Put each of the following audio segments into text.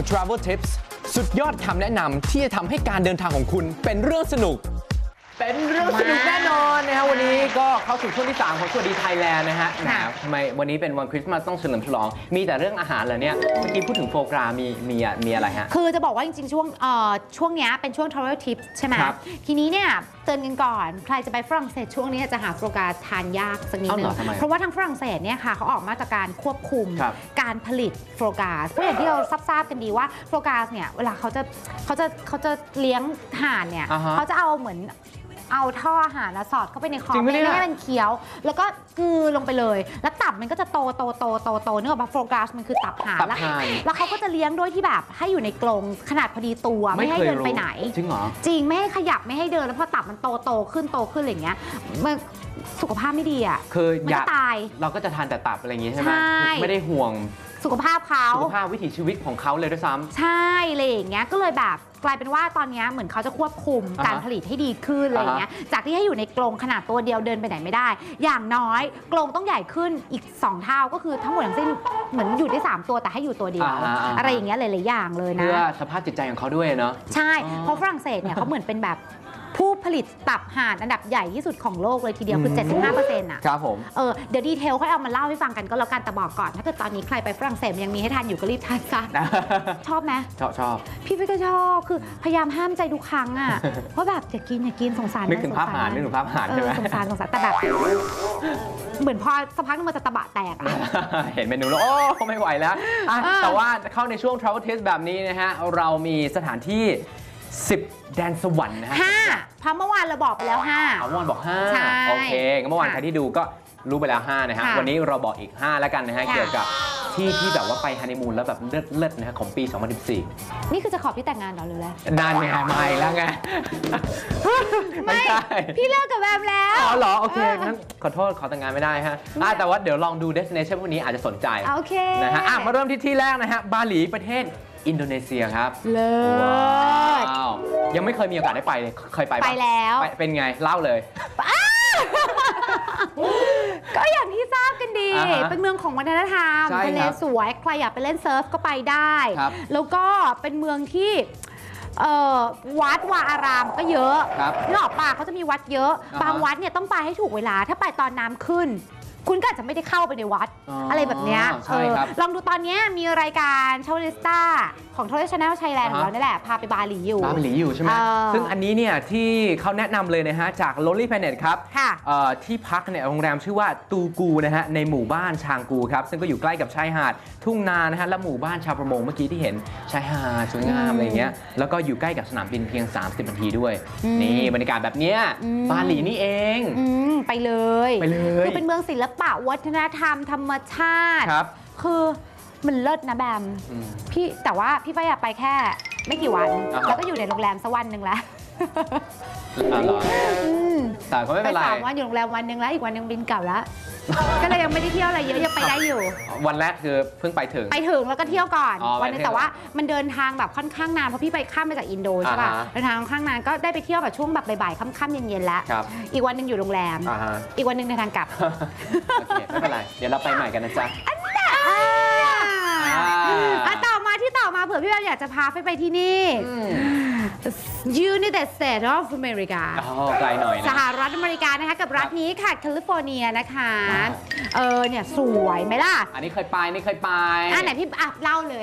ง Travel Tips สุดยอดคำแนะนำที่จะทำให้การเดินทางของคุณเป็นเรื่องสนุก เป็นเรื่องสนุกแน่นอน เข้าสู่ช่วงที่ 3 ของสวัสดีไทยแลนด์นะฮะแหมทำไมวันนี้เป็นวันคริสต์มาสต้องเฉลิมฉลอง มีแต่เรื่องอาหารเหรอเนี่ย เมื่อกี้พูดถึงโฟกรามีมีอะมีอะไรฮะ คือจะบอกว่าจริงๆ ช่วงเอ่อช่วงเนี้ยเป็นช่วง travel tips ใช่ไหมครับทีนี้เนี่ยเตือนกันก่อน ใครจะไปฝรั่งเศสช่วงนี้จะหาโฟกาทานยากสักนิดเอานึเหรงอทำไมเพราะว่าทางฝรั่งเศสเนี่ยค่ะเขาออกมาตรการควบคุมครับการผลิตโฟกาสเพราะอย่างที่เราทราบๆกันดีว่าโฟกาสเนี่ยเวลาเขาจะเขาจะเขาจะเลี้ยงห่านเนี่ยอ่าฮะ เขาจะเอาเหมือน เอาท่ออาหารนะสอดเข้าไปในคอจริงปะเนี่ย ไม่ให้มันเคี้ยว แล้วก็กลืนลงไปเลย แล้วตับมันก็จะโตโตโตโตโตเนื่องจากโฟกาสมันคือตับห่านตับแล้ว ห่านแล้วเขาก็จะเลี้ยงด้วยที่แบบให้อยู่ในกรงขนาดพอดีตัวไม่ให้คยเดินไปรู้ไหน จริงเหรอ จริงไม่ให้ขยับไม่ให้เดินแล้วพอตับมันโตโตขึ้นโตขึ้นอะไรอย่างเงี้ยมันสุขภาพไม่ดีอะคือมันอยาก็กตาย เราก็จะทานแต่ตับอะไรอย่างงี้ใช่ไหมใช่ ไม่ได้ห่วง สุขภาพเขาสุขภาพวิถีชีวิตของเขาเลยด้วยซ้ำใช่อะไรอย่างเงี้ยก็เลยแบบกลายเป็นว่าตอนเนี้ยเหมือนเขาจะควบคุมอ่าฮะการผลิตให้ดีขึ้นอะไรอย่างเงี้ยจากที่ให้อยู่ในกรงขนาดตัวเดียวเดินไปไหนไม่ได้ อย่างน้อยกรงต้องใหญ่ขึ้นอีก 2 เท่าก็คือทั้งหมดทั้งสิ้นเหมือนอยู่ได้ 3 ตัวแต่ให้อยู่ตัวเดียวอ่าฮะอ่าฮะอะไรอย่างเงี้ยหลายๆอย่างเลยนะเพื่อสภาพจิตใจของเขาด้วยเนาะใช่อ๋อเพราะฝรั่งเศสเนี่ยเขาเหมือนเป็นแบบ ผู้ผลิตตับห่านอันดับใหญ่ที่สุดของโลกเลยทีเดียวคืออืม75%อะครับผม เออเดี๋ยวดีเทลค่อยเอามาเล่าให้ฟังกันก็แล้วกันแต่บอกก่อน ถ้าเกิดตอนนี้ใครไปฝรั่งเศสยังมีให้ทานอยู่ก็รีบทานซะ ชอบไหมชอบชอบ พี่พี่ก็ชอบคือพยายามห้ามใจทุกครั้งอะว่าแบบอย่ากินอย่ากินสงสารนึกถึงสภาพหารสนึกถึงภาพหารเอใช่ไหมอสงสารสงสารแต่แบบเหมือนพอสักพักนึงมันจะตะบะแตกอะเห็นเมนูแล้วโอ้ไม่ไหวแล้วอะเออแต่ว่าเข้าในช่วง Travel Test แบบนี้นะฮะเรามีสถานที่ 10 แดนสวรรค์นะฮะห้าเพราะเมื่อวานเราบอกไปแล้วห้า เอาเมื่อวานบอก ใช่5 โอเคงั้นเมื่อวานค่ะใครที่ดูก็รู้ไปแล้ว 5 นะฮะ ค่ะวันนี้เราบอกอีก 5 แล้วกันนะฮะ ค่ะ เกี่ยวกับที่ที่แบบว่าไปฮันนีมูนแล้วแบบเลิศๆนะฮะของปี 2014 นี่คือจะขอพี่แต่งงานเหรอหรืออะไรนานไงมาอีกแล้วไง ไม่ใช่ พี่เลิกกับแวมแล้ว อ๋อเหรอ โอเคงั้นขอโทษขอแต่งงานไม่ได้ฮะอะแต่ว่าเดี๋ยวลองดู destination พวกนี้อาจจะสนใจ โอเค นะฮะอะมาเริ่มที่ที่แรกนะฮะ บาหลีประเทศ อินโดนีเซียครับเลิศว้าวยังไม่เคยมีโอกาสได้ไปเลยเคยไปปะไปแล้ว ไปเป็นไงเล่าเลย ก็อย่างที่ทราบกันดี อ่าฮะเป็นเมืองของวัฒนธรรมใช่ทะเลครับสวย ใครอยากไปเล่นเซิร์ฟก็ไปได้ ครับแล้วก็เป็นเมืองที่เอ่อวัดวาอารามก็เยอะครับนกออกป่าเขาจะมีวัดเยอะ อ่าฮะ บางวัดเนี่ยต้องไปให้ถูกเวลา ถ้าไปตอนน้ำขึ้น คุณก็อาจจะไม่ได้เข้าไปในวัดอ๋อออะไรแบบเนี้ยใช่ครับ เออลองดูตอนเนี้ยมีรายการชาวลิสต้า ของท o ร c h a n n e l Thailand ของเรานี่แหละ พาไปบาหลีอยู่บาหลีอยู่ใช่ไหมเออซึ่งอันนี้เนี่ยที่เขาแนะนำเลยนะฮะ จาก Lonely Planet ครับค่ะเอ่อที่พักเนี่ยโรงแรมชื่อว่าตูกูนะฮะในหมู่บ้านชางกูครับ ซึ่งก็อยู่ใกล้กับชายหาด ทุ่งนานะฮะและหมู่บ้านชาวประมงเมื่อกี้ที่เห็นชายหาดสวยงามอืมอะไรเงี้ยแล้วก็อยู่ใกล้กับสนามบินเพียง 30นาทีด้วยอืมนี่บรรยากาศแบบเนี้ยอืมบาหลีนี่เองอืมไปเลยไปเลยคือเป็นเมืองศิลปะวัฒนธรรมธรรมชาติครับคือ มันเลิศนะแบม อืม พี่แต่ว่าพี่ไปอยากไปแค่ไม่กี่วัน อ่าฮะ แล้วก็อยู่ในโรงแรมสักวันหนึ่งแล้ว อะเหรออืมแต่ก็ไม่ไปเป็นไร สามวันอยู่โรงแรมวันหนึ่งแล้ว อีกวันหนึ่งบินกลับแล้ว ก็เลยยังไม่ได้เที่ยวอะไรเยอะยังไปได้อยู่ วันแรกคือเพิ่งไปถึง ไปถึงแล้วก็เที่ยวก่อนอ๋อวันหนึงไปเที่ยวแต่ว่ามันเดินทางแบบค่อนข้างนานเพราะพี่ไปข้ามมาจากอินโดใช่ป่ะอ่าฮะ เดินทางค่อนข้างนานก็ได้ไปเที่ยวแบบช่วงแบบบ่ายๆค่ำๆเย็นๆแล้วครับอีกวันหนึ่งอยู่โรงแรม อ่าฮะอีกวันหนึ่งเดินทางกลับ โอเค ไม่เป็นไร เดี๋ยวเราไปใหม่กันนะจ๊ะอ่า อ่าอะต่อมาที่ต่อมาเผื่อพี่แบมอยากจะพาไปไปที่นี่ United States of America อ๋อไกลหน่อยสนะ หรัฐอเมริกานะคะ กับรัฐนี้ค่ะแคลิฟอร์เนียนะคะว้าวเออเนี่ยสวยไหมล่ะ อันนี้เคยไปนี่เคยไปอะไหนพี่อะเล่าเลย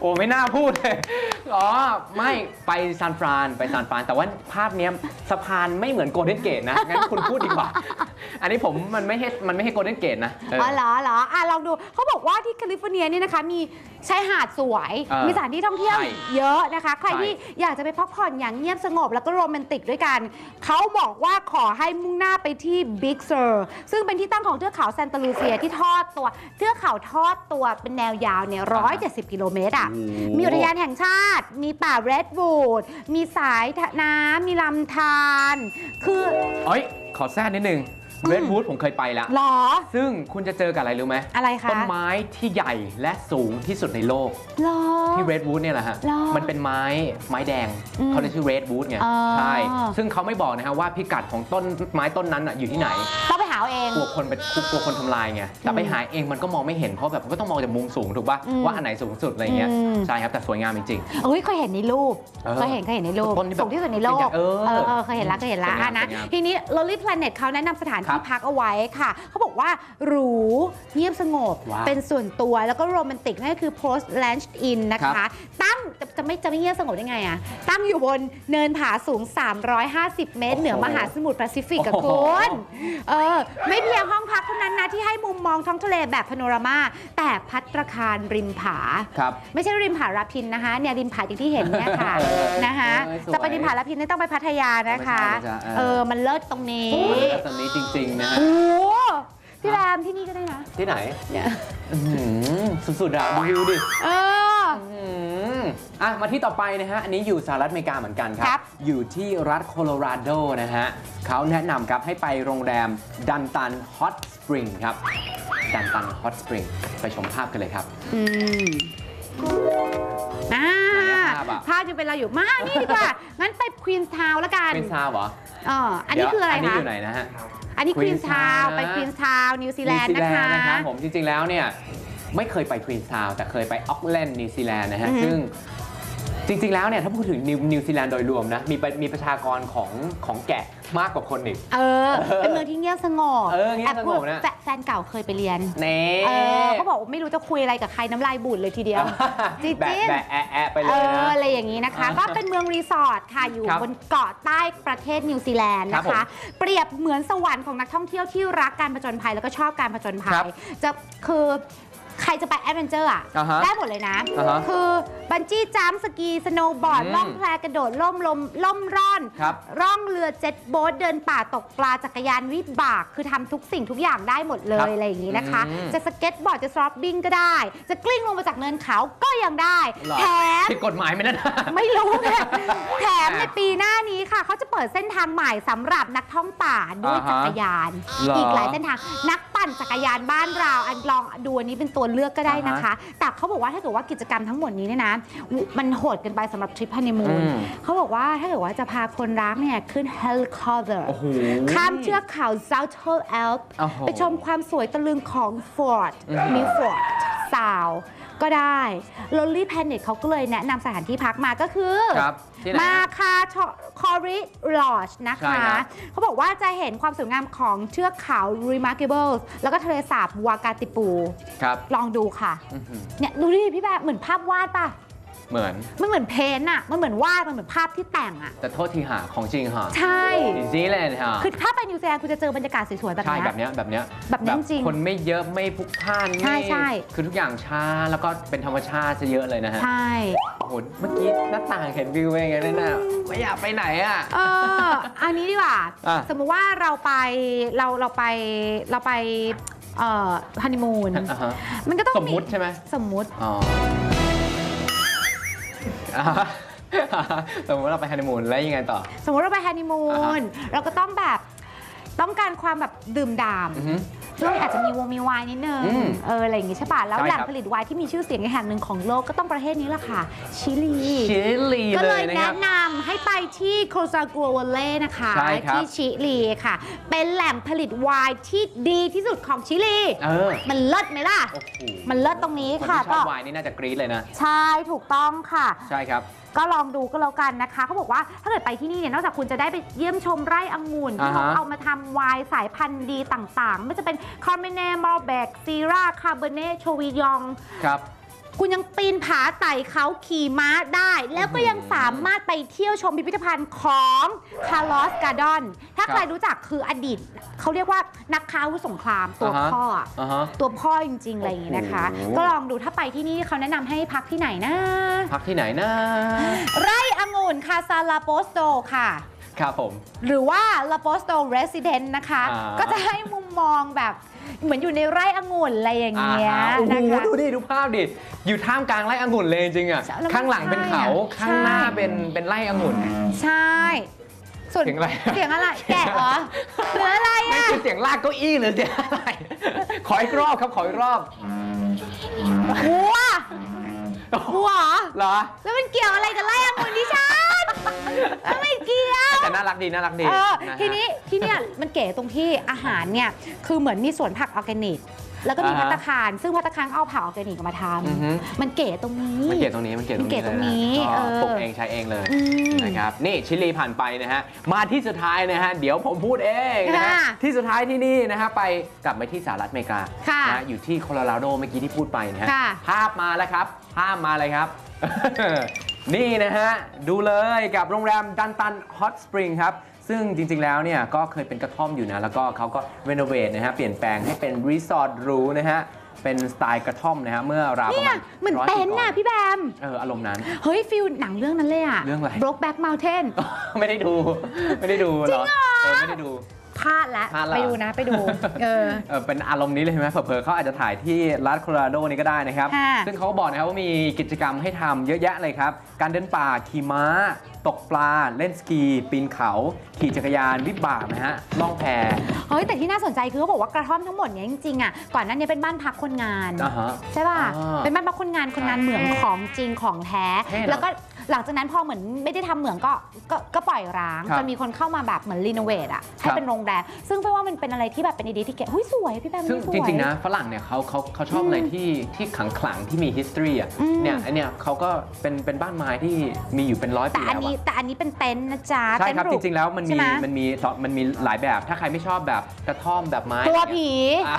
โอ้ไม่น่าพูดเลยอ๋อไม่ไปซานฟรานไปซานฟรานแต่ว่าภาพเนี้ยสะพานไม่เหมือนโกลเด้นเกตนะงั้นคุณพูดดีกว่า อันนี้ผมมันไม่ใช่มันไม่ใช่โกลเด้นเกตนะเออ อ๋อเหรอเหรออะลองดูเขาบอกว่าที่แคลิฟอร์เนียเนี่ยนะคะ มีชายหาดสวย เออมีสถานที่ท่องเที่ยวใช่เยอะนะคะ ใครใช่ ที่อยากจะไปพักผ่อนอย่างเงียบสงบแล้วก็โรแมนติกด้วยกัน เขาบอกว่าขอให้มุ่งหน้าไปที่บิ๊กเซอร์ซึ่งเป็นที่ตั้งของเทือกเขาแซนตาลูเซียที่ทอดตัวเทือกเขาทอดตัวเป็นแนวยาวเนี่ย170กิโลเมตรอะโอ้โหมีอุทยานแห่งชาติ มีป่าเรดบูด มีสายน้ำมีลำธาร คือ เอ้ยขอแทรกนิดนึง เรดวูดผมเคยไปแล้ว หรอ ซึ่งคุณจะเจอกับอะไรรู้ไหมอะไรคะต้นไม้ที่ใหญ่และสูงที่สุดในโลก หรอ ที่เรดวูดเนี่ยแหละฮะ หรอมันเป็นไม้ไม้แดง อืมเขาเรียกชื่อเรดวูดไง อ๋อ ใช่ ซึ่งเขาไม่บอกนะฮะว่าพิกัดของต้นไม้ต้นนั้นน่ะอยู่ที่ไหนต้องไปหาเอาเอง กลัวคนไปกลัวคนทำลายไงแต่ไปหาเองมันก็มองไม่เห็นเพราะแบบมันก็ต้องมองจากมุมสูงถูกป่ะอืมว่าอันไหนสูงสุดอะไรเงี้ยอืม ใช่ครับแต่สวยงามจริง เอ้ยเคยเห็นในรูปเออเคยเห็นเคยเห็นในรูปต้นที่แบบสูงที่สุดในโลกเออเออเออเคยเห็นละเคยเห็นละสวยงามอะนะสวยงามทีนี้ Lonely Planet เขาแนะนำสถานครัที่บพักเอาไว้ค่ะ เขาบอกว่าหรูเงียบสงบว้าวเป็นส่วนตัวแล้วก็โรแมนติกนั่นก็คือ Post Lunch Inn นะครัคะบตั้ง จะจะไม่จะไม่เงียบสงบได้ไงอะตั้งอยู่บนเนินผาสูง 350 เมตร เหนือมหาสมุทรแปซิฟิกกับโอ้โหคุณเออไม่เพียงห้องพักเท่านั้นนะที่ให้มุมมองท้องทะเลแบบพาโนรามา แต่พัตตาคารริมผา ครับ ไม่ใช่ริมผาราพินนะคะเนี่ยริมผาอย่างที่เห็นเนี่ยค่ะเออนะคะเออสวย จะไปริมผาราพินเนี่ยต้องไปพัทยานะคะไม่ใช่ไม่ใช่เออเออมันเลิศตรงนี้แล้วตอนนี้จริง ๆ นะฮะ โอ้โหพี่แรมที่นี่ก็ได้นะที่ไหนเนี่ย อื้อหือสุดๆอะดูวิวดิ เอออืม อะมาที่ต่อไปนะฮะ อันนี้อยู่สหรัฐอเมริกาเหมือนกันคครัรับ อยู่ที่รัฐโคโลราโดนะฮะเขาแนะนำครับให้ไปโรงแรมดันตันฮอตสปริงครับ ดันตันฮอตสปริงไปชมภาพกันเลยครับ อืมอ่าไหนอะภาพอะ ภาพยังเป็นเราอยู่มานี่ดีกว่า งั้นไปควีนส์ทาวน์แล้วกันเป็นซาวเหรอเอออันนี้คืออะไรเดี๋ยวอันนี้คะ อยู่ไหนนะฮะ อันนี้ควีนส์ทาวน์ Queenstown ไปควีนส์ทาวน์นิวซีแลนด์นิวนะซีแลคะนด์นะครับผมจริงๆแล้วเนี่ยไม่เคยไปควีนส์ทาวน์แต่เคยไปออกแลนด์นิวซีแลนด์นะฮะ อือฮึซึ่ง จริงๆ แล้วเนี่ยถ้าพูดถึงนิวนิวซีแลนด์โดยรวมนะมีประมีประชากรของของแกะมากกว่าคนอีก เออ เป็นเมืองที่เงียบสงบเออเงียบสงบนะแอบพูดแฟนเก่าเคยไปเรียนเน่เออเขาบอกว่าไม่รู้จะคุยอะไรกับใครน้ำลายบูดเลยทีเดียวจริงๆแบะแบะแอะแอะไปเลเอยนะออะไรอย่างนี้นะคะอ่าก็เป็นเมืองรีสอร์ทค่ะอยู่ครับบนเกาะใต้ประเทศนิวซีแลนด์ครับนะผมคะ เปรียบเหมือนสวรรค์ของนักท่องเที่ยวที่รักการผจญภัยแล้วก็ชอบการผจญภัครัยบจะคือ ใครจะไปแอดเวนเจอร์อะ อ่าฮะได้หมดเลยนะ อ่าฮะคือบันจี้จัมป์สกี สโนว์บอร์ด อืมล่องแพกระโดด ล่มลมล่มร่อน ครับ ร่องเรือเจ็ตโบ๊ทเดินป่าตกปลาจักรยานวิบาก คือทำทุกสิ่งทุกอย่างได้หมดเลครัยบอะไรอย่างนี้นะคะ อืมจะสเก็ตบอร์ดจะสโลปบิ้งก็ได้ จะกลิ้งลงมาจากเนินเขาก็ยังได้หรอ แถม ผิดกฎหมายไหมนั่นไม่รู้ไงแถมในปีหน้านี้ค่ะ เขาจะเปิดเส้นทางใหม่สำหรับนักท่องป่าด้วยอ่าฮะจักรยาน เหรออีอีกหลายเส้นทางนัก ปั่นจักรยานบ้านเราอันลองดูอันนี้เป็นตัวเลือกก็ได้นะคะ แต่เขาบอกว่าถ้าเกิดว่ากิจกรรมทั้งหมดนี้เนี่ยนะมันโหดเกินไปสำหรับทริปฮันนีมูนอืมเขาบอกว่าถ้าเกิดว่าจะพาคนรักเนี่ยขึ้นเฮลิคอปเตอร์โอ้โหข้ามเชือกเขา South h o l Alp โอ้โห ไปชมความสวยตะลึงของ Fort อือฮึมี Fort สาว ก็ได้ Lonely Planet เขาก็เลยแนะนำสถานที่พักมาก็คือครับที่ไหนมาฮะคาคอริลอชนะใช่คะ ครับ เขาบอกว่าจะเห็นความสวยงามของเทือกเขา Remarkable แล้วก็ทะเลสาบวากาติปู ครับลองดูค่ะ อื้อหือเนี่ยดูดิพี่แบบเหมือนภาพวาดป่ะ เหมือน มันเหมือนเพนท์อะมันเหมือนวาด มันเหมือนภาพที่แต่งอะแต่โทษทีหาของจริงหาใช่นิวซีแลนด์ฮะคือถ้าไปนิวซีแลนด์คุณจะเจอบรรยากาศสวยๆแบบใช่เนี้ยแบบเนี้ยแบบเนี้ยแบบนี้จริงคนไม่เยอะไม่พลุกพล่านใช่ไม่ใช่ คือทุกอย่างช้าแล้วก็เป็นธรรมชาติซะเยอะเลยนะฮะใช่ โอ้โหเมื่อกี้หน้าต่างเห็นวิวเป็นยังไงนั่นน่ะไม่อยากไปไหนอะ เออ อันนี้ดีกว่า อะสมมุติว่าเราไปเราเราไปเราไปเอ่อฮันนีมูน อ่าฮะมันก็ต้องสมมุติใช่ไหม สมมุติ อ๋ออ่าฮะ สมมติเราไปฮันนีมูนแล้วยังไงต่อ สมมติเราไปฮันนีมูอ่าฮะนเราก็ต้องแบบต้องการความแบบดื่มด่ำอือฮึ ด้วยอาจจะมีวงมีไวน์นิดนึงอืมเอออะไรอย่างงี้ใช่ป่ะแล้วใช่แหล่งครับ ผลิตไวน์ที่มีชื่อเสียงในแห่งหนึ่งของโลกก็ต้องประเทศนี้แหละค่ะ ชิลี ชิลีก็เลเลยยนะคแนะรับ นำให้ไปที่โคซากัววอลเล่นะคะ ใช่ครับ ที่ชิลีค่ะ เป็นแหล่งผลิตไวน์ที่ดีที่สุดของชิลี เออมันเลิศไหมล่ะ โอ้โหมันเลิศตรงนี้คนค่ะที่ชก็อบไวน์นี่น่าจะกรี๊ดเลยนะ ใช่ถูกต้องค่ะ ใช่ครับก็ลองดูก็แล้วกันนะคะเขาบอกว่าถ้าเกิดไปที่นี่เนี่ยนอกจากคุณจะได้ไปเยี่ยมชมไร่องุ่นที่เขาอ่าฮะ เอามาทำไวน์สายพันธุ์ดีต่างๆ ไม่ว่าจะเป็นคาร์เมเน่มอลเบกซีราคาร์เบเน่โชวิยอง ครับ คุณยังปีนผาไต่เขาขี่ม้าได้ แล้วก็ยังสามารถไปเที่ยวชมพิพิธภัณฑ์ของคาร์ลอสการ์ดอนถ้าครับใครรู้จักคืออดีตเขาเรียกว่านักค้าอาวุธสงครามตัวอ่าฮะพ่ออะอ่าฮะ ตัวพ่อจริง ๆ อะไรอย่างนี้นะคะ โอ้โห ก็ลองดูถ้าไปที่นี่เขาแนะนำให้พักที่ไหนนะ พักที่ไหนนะไร่องุ่นคาซาลาโปสโตค่ะ ครับผม หรือว่าลาโปสโตเรสซิเดนต์นะคะ อ่าก็จะให้มุมมองแบบ เหมือนอยู่ในไร่องุ่นอะไรอย่างอ่าเงี้ยฮะโอ้โหนะคะ ดูดิดูภาพดิ อยู่ท่ามกลางไร่องุ่นเลยจริงๆอะ ใช่แล้วมันข้างหลังเป็นเขา ใช่อะข้างหน้าใช่ เป็นเป็นไร่องุ่น ใช่ส่วนเสียงอะไร เสียงอะไร แกะเหรอหรืออะไรนี่อะ คือเสียงลากเก้าอี้หรือเสียงอะไร ขออีกรอบครับ ขออีกรอบวัว วัวเหรอ เหรอ แล้วมันเกี่ยวอะไรกับไล่องุ่นดิฉันแล้ว ไม่เกี่ยวแต่น่ารักดีน่ารักดีเออะฮะ ทีนี้ที่เนี่ยมันเก๋ตรงที่อาหารเนี่ยคือเหมือนมีสวนผักออร์แกนิก แล้วก็มีอ่าฮะพัตตาคาร ซึ่งพัตตาคารเอาผักออร์แกนิกมาทอือฮึำมันเก๋ตรงนี้ มันเกลียดตรงนี้มันเกลียดตรงมันเกลีนี้ยดตรงนี้เลยะเออก็ปลูกเองใช้เองเลยอืม นะครับนี่ชิลีผ่านไปนะฮะมาที่สุดท้ายนะฮะเดี๋ยวผมพูดเองนะฮะค่ะที่สุดท้ายที่นี่นะฮะไปกลับไปที่สหรัฐอเมริกาค่ะนะอยู่ที่โคโลราโดเมื่อกี้ที่พูดไปนะฮะค่ะ ภาพมาแล้วครับภาพมาเลยครับ นี่นะฮะ ดูเลยกับโรงแรมดันตันฮอตสปริงครับ ซึ่งจริง ๆ แล้วเนี่ย ก็เคยเป็นกระท่อมอยู่นะ แล้วก็เขาก็รีโนเวทนะฮะ เปลี่ยนแปลงให้เป็นรีสอร์ทหรูนะฮะ เป็นสไตล์กระท่อมนะฮะ เมื่อราวประเนี่มายณเหมือนร้อยเต็ปีนท์ก่น่ะพี่แบม เอออารมณ์นั้น เฮ้ยฟิลหนังเรื่องนั้นเลยอะ เรื่องอะไร Brokeback Mountain ไม่ได้ดู ไม่ได้ดูเหรอเออไม่ได้ดู พลาดแล้วพลาดแล้วไปดูนะไปดู เออ เออเป็นอารมณ์นี้เลยใช่ไหมเผลอๆเขาอาจจะถ่ายที่รัฐโคโลราโดนี่ก็ได้นะครับ ค่ะ ซึ่งเขาก็บอกนะครับว่ามีกิจกรรมให้ทำเยอะแยะเลยครับ การเดินป่าขี่ม้า ตกปลา เล่นสกี ปีนเขา ขี่จักรยานวิบากนะฮะล่องแพ เฮ้ยแต่ที่น่าสนใจคือเขาบอกว่ากระท่อมทั้งหมดเนี้ยจริงๆอะก่อนหนั้นเนี่ยเป็นบ้านพักคนงาน อ่าฮะใช่ป่ะอ่าเป็นบ้านพักคนงานคนงานเหมืองของจริงของแท้ เท่เนอะแล้วก็หลังจากนั้นพอเหมือนไม่ได้ทำเหมืองก็ก็ก็ปล่อยร้างครับจนมีคนเข้ามาแบบเหมือนรีโนเวทอะให้ครับ เป็นโรงแรมซึ่งแปลว่ามันเป็นอะไรที่แบบเป็นไอเดียที่เก๋หุ้ยสวยพี่แบมซึ่งสวยจริง ๆ นะ ฝรั่งเนี่ยเขาเขาเขาชอบอะไรที่ที่ขลังขลังๆที่มี history อะอืม เนี่ยไอเนี่ยเขาก็เป็นเป็นบ้านไม้ที่มีอยู่เป็นร้อยแต่ปีอันแล้วนี้อะแต่อันนี้เป็นเต็นท์นะจ๊ะใช่ครับเต็นท์หจริง ๆ แล้วมันใช่มีไหมันมีมันมีหลายแบบ ถ้าใครไม่ชอบแบบกระท่อมแบบไม้กลัวผี อะ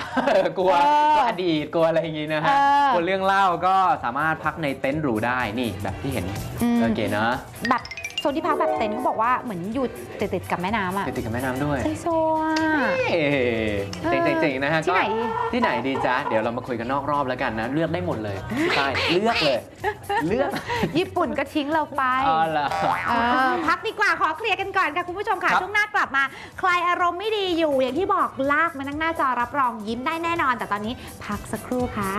กลัวเออกลัวอดีตกลัวอะไรอย่างงี้นะฮะเออ กลัวเรื่องเล่าก็สามารถพักในเต็นท์หรูได้นี่แบบที่เห็น อื มโอเคนะแบบโซนที่พักแบบเต็นท์เขาบอกว่าเหมือนอยู่ติดๆกับแม่น้ำอะติดกับแม่น้ำด้วยไอโซอะ เอ๊ะเจ๋งๆๆนะฮะที่ไหน ก็ที่ไหนดีจ๊ะ เดี๋ยวเรามาคุยกันนอกรอบแล้วกันนะ เลือกได้หมดเลยใช่เลือกเลย เลือกญี่ปุ่นก็ทิ้งเราไปอ๋อเหรอเออพักดีกว่าขอเคลียร์กันก่อนค่ะ คุณผู้ชมค่ะ ครับช่วงหน้ากลับมา ใครอารมณ์ไม่ดีอยู่ อย่างที่บอกลากมานั่งหน้าจอรับรองยิ้มได้แน่นอน แต่ตอนนี้พักสักครู่ค่ะ